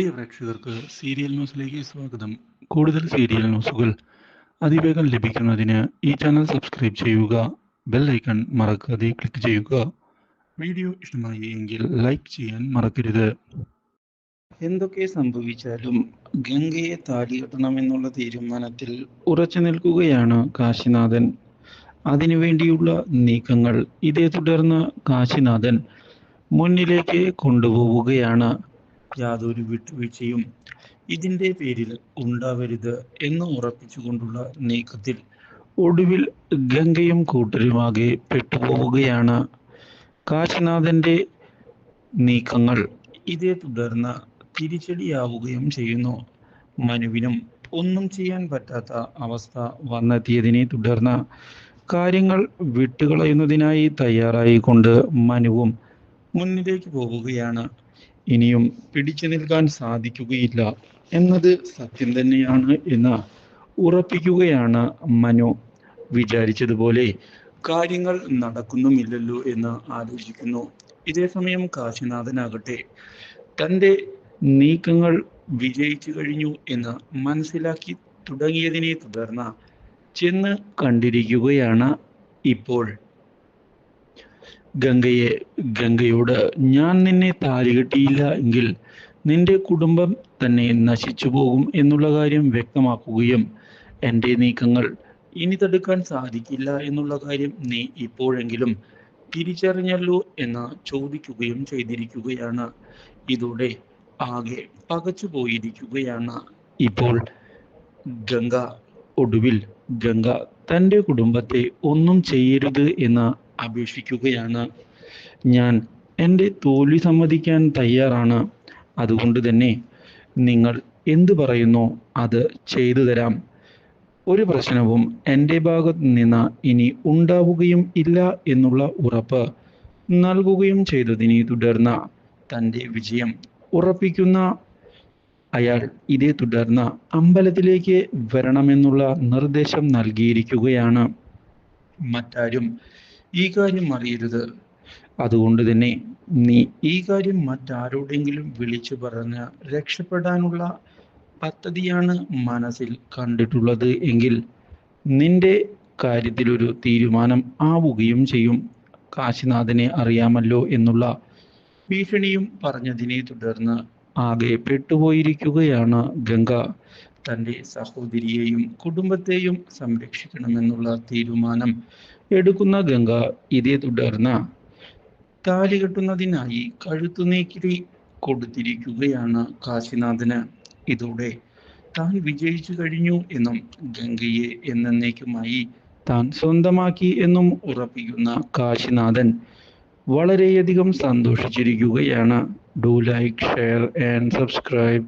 പ്രിയ പ്രേക്ഷകർക്ക് സീരിയൽ ന്യൂസിലേക്ക് സ്വാഗതം. കൂടുതൽ സീരിയൽ ന്യൂസുകൾ അതിവേഗം ലഭിക്കുന്നതിന് ഈ ചാനൽ സബ്സ്ക്രൈബ് ചെയ്യുക ബെൽ ഐക്കൺ മറക്കാതെ ക്ലിക്ക് ചെയ്യുക. വീഡിയോ ഇഷ്ടമായി എങ്കിൽ ലൈക്ക് ചെയ്യാൻ മറക്കരുത്. എന്തൊക്കെ സംഭവിച്ചാലും ഗംഗയെ താലികെട്ടണമെന്നുള്ള തീരുമാനത്തിൽ ഉറച്ചു നിൽക്കുകയാണ് കാശിനാഥൻ. അതിനുവേണ്ടിയുള്ള നീക്കങ്ങൾ ഇതേ തുടർന്ന് കാശിനാഥൻ മുന്നിലേക്ക് കൊണ്ടുപോവുകയാണ്. യാതൊരു വിട്ടുവീഴ്ചയും ഇതിന്റെ പേരിൽ ഉണ്ടാവരുത് എന്ന് ഉറപ്പിച്ചുകൊണ്ടുള്ള നീക്കത്തിൽ ഒടുവിൽ ഗംഗയും കൂട്ടരുമാകെ പെട്ടുപോവുകയാണ്. കാശിനാഥന്റെ നീക്കങ്ങൾ ഇതേ തുടർന്ന് തിരിച്ചടിയാവുകയും ചെയ്യുന്നു. മനുവിനും ഒന്നും ചെയ്യാൻ പറ്റാത്ത അവസ്ഥ വന്നെത്തിയതിനെ തുടർന്ന് കാര്യങ്ങൾ വിട്ടുകളയുന്നതിനായി തയ്യാറായിക്കൊണ്ട് മനുവും മുന്നിലേക്ക് പോവുകയാണ്. ഇനിയും പിടിച്ചു നിൽക്കാൻ സാധിക്കുകയില്ല എന്നത് സത്യം തന്നെയാണ് എന്ന് ഉറപ്പിക്കുകയാണ് മനു. വിചാരിച്ചതുപോലെ കാര്യങ്ങൾ നടക്കുന്നുമില്ലല്ലോ എന്ന് ആലോചിക്കുന്നു. ഇതേസമയം കാശിനാഥനാകട്ടെ. തന്റെ നീക്കങ്ങൾ വിജയിച്ചു കഴിഞ്ഞു എന്ന് മനസ്സിലാക്കി തുടങ്ങിയതിനെ തുടർന്ന് ചെന്ന് കണ്ടിരിക്കുകയാണ് ഇപ്പോൾ. ഗംഗയെ ഗംഗയോട് ഞാൻ നിന്നെ താലികെട്ടിയില്ല എങ്കിൽ നിന്റെ കുടുംബം തന്നെ നശിച്ചു പോകും എന്നുള്ള കാര്യം വ്യക്തമാക്കുകയും എന്റെ നീക്കങ്ങൾ ഇനി തടുക്കാൻ സാധിക്കില്ല എന്നുള്ള കാര്യം നീ ഇപ്പോഴെങ്കിലും തിരിച്ചറിഞ്ഞല്ലോ എന്ന് ചോദിക്കുകയും ചെയ്തിരിക്കുകയാണ്. ഇതോടെ ആകെ പകച്ചു പോയിരിക്കുകയാണ്. ഇപ്പോൾ ഗംഗ ഒടുവിൽ ഗംഗ തന്റെ കുടുംബത്തെ ഒന്നും ചെയ്യരുത് എന്ന് അപേക്ഷിക്കുകയാണ് ഞാൻ എന്റെ തോൽവി സമ്മതിക്കാൻ തയ്യാറാണ്. അതുകൊണ്ട് തന്നെ നിങ്ങൾ എന്തു പറയുന്നോ അത് ചെയ്തു തരാം. ഒരു പ്രശ്നവും എന്റെ ഭാഗത്ത് നിന്ന് ഇനി ഉണ്ടാവുകയും ഇല്ല എന്നുള്ള ഉറപ്പ് നൽകുകയും ചെയ്തതിനെ തുടർന്ന് തന്റെ വിജയം ഉറപ്പിക്കുന്ന അയാൾ ഇതേ തുടർന്ന് അമ്പലത്തിലേക്ക് വരണമെന്നുള്ള നിർദ്ദേശം നൽകിയിരിക്കുകയാണ്. മറ്റാരും ഈ കാര്യം അറിയരുത്. അതുകൊണ്ട് തന്നെ നീ ഈ കാര്യം മറ്റാരോടെങ്കിലും വിളിച്ചു പറഞ്ഞ് രക്ഷപ്പെടാനുള്ള പദ്ധതിയാണ് മനസ്സിൽ കണ്ടിട്ടുള്ളത് എങ്കിൽ നിന്റെ കാര്യത്തിലൊരു തീരുമാനം ആവുകയും ചെയ്യും. കാശിനാഥനെ അറിയാമല്ലോ എന്നുള്ള ഭീഷണിയും പറഞ്ഞതിനെ തുടർന്ന് ആകെ പെട്ടുപോയിരിക്കുകയാണ് ഗംഗ. തന്റെ സഹോദരിയെയും കുടുംബത്തെയും സംരക്ഷിക്കണമെന്നുള്ള തീരുമാനം എടുക്കുന്ന ഗംഗ ഇതേ തുടർന്ന് താലി കെട്ടുന്നതിനായി കഴുത്തു നീക്കി കൊടുത്തിരിക്കുകയാണ് കാശിനാഥന്. ഇതോടെ താൻ വിജയിച്ചു കഴിഞ്ഞു എന്നും ഗംഗയെ എന്നേക്കുമായി താൻ സ്വന്തമാക്കി എന്നും ഉറപ്പിക്കുന്ന കാശിനാഥൻ വളരെയധികം സന്തോഷിച്ചിരിക്കുകയാണ്. Do like share and subscribe